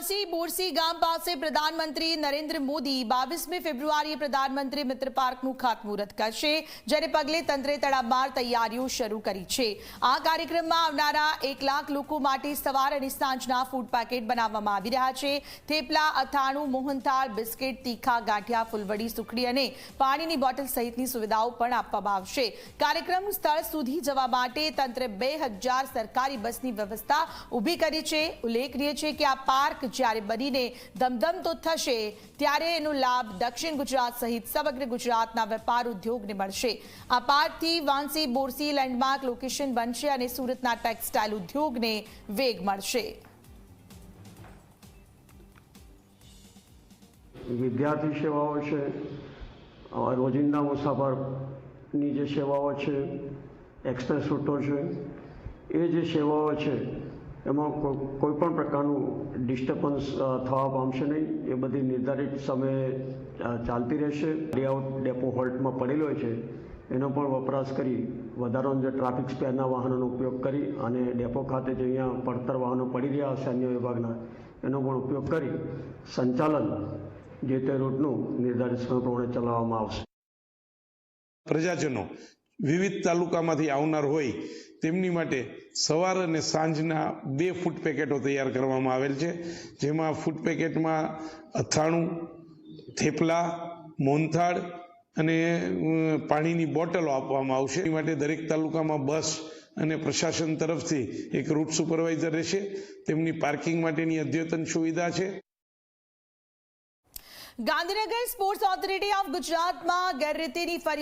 વાંસી બોરસી ગામ પાસે પ્રધાનમંત્રી નરેન્દ્ર મોદી બાવીસમી ફેબ્રુઆરીએ પ્રધાનમંત્રી મિત્ર પાર્કનું ખાતમુહૂર્ત કરશે જેને પગલે તંત્રે તડામાર તૈયારીઓ શરૂ કરી છે આ કાર્યક્રમમાં આવનારા એક લાખ લોકો માટે સવાર અને સાંજના ફૂડ પેકેટ બનાવવામાં આવી રહ્યા છે થેપલા અથાણું, મોહનથાળ બિસ્કિટ તીખા ગાંઠિયા ફૂલવડી સુખડી અને પાણીની બોટલ સહિતની સુવિધાઓ પણ આપવામાં આવશે। કાર્યક્રમ સ્થળ સુધી જવા માટે તંત્રે બે સરકારી બસની વ્યવસ્થા ઊભી કરી છે ઉલ્લેખનીય છે કે આ પાર્ક જ્યારે બનીને ધમધમતો થશે, ત્યારે એનો લાભ દક્ષિણ ગુજરાત સહિત સમગ્ર ગુજરાતના વેપાર ઉદ્યોગને મળશે. આ પાર્કથી વાંસી, બોરસી, લેન્ડમાર્ક લોકેશન બનશે અને સુરતના ટેક્સટાઇલ ઉદ્યોગને વેગ મળશે. વિદ્યાર્થી સેવાઓ છે રોજિંદા મુસાફરની જે સેવાઓ છે એક્સપ્રેસ રૂટો છે, એ જે સેવાઓ છે એમાં કોઈ પણ પ્રકારનું ડિસ્ટર્બન્સ થવા પામશે નહીં. એ બધી નિર્ધારિત સમયે ચાલતી રહેશે. લેઆઉટ ડેપો હોલ્ટમાં પડેલો છે, એનો પણ વપરાશ કરી વધારાનો જે ટ્રાફિક સ્પેરના વાહનોનો ઉપયોગ કરી અને ડેપો ખાતે જે અહીંયા પડતર વાહનો પડી રહ્યા હશે અન્ય વિભાગના, એનો પણ ઉપયોગ કરી સંચાલન જે તે રૂટનું નિર્ધારિત સમય પ્રમાણે ચલાવવામાં આવશે. પ્રજાજનો વિવિધ તાલુકામાંથી આવનાર હોય તેમની માટે સવાર અને સાંજના બે ફૂડ પેકેટો તૈયાર કરવામાં આવેલ છે. જેમાં ફૂડ પેકેટમાં અથાણું, થેપલા મોનથાળ અને પાણીની બોટલો આપવામાં આવશે. એ માટે દરેક તાલુકામાં બસ અને પ્રશાસન તરફથી એક રૂટ સુપરવાઇઝર રહેશે. તેમની પાર્કિંગ માટેની અદ્યતન સુવિધા છે. ગાંધીનગર સ્પોર્ટ્સ ઓથોરિટી ઓફ ગુજરાતમાં ગેરરીતિની ફરિયાદ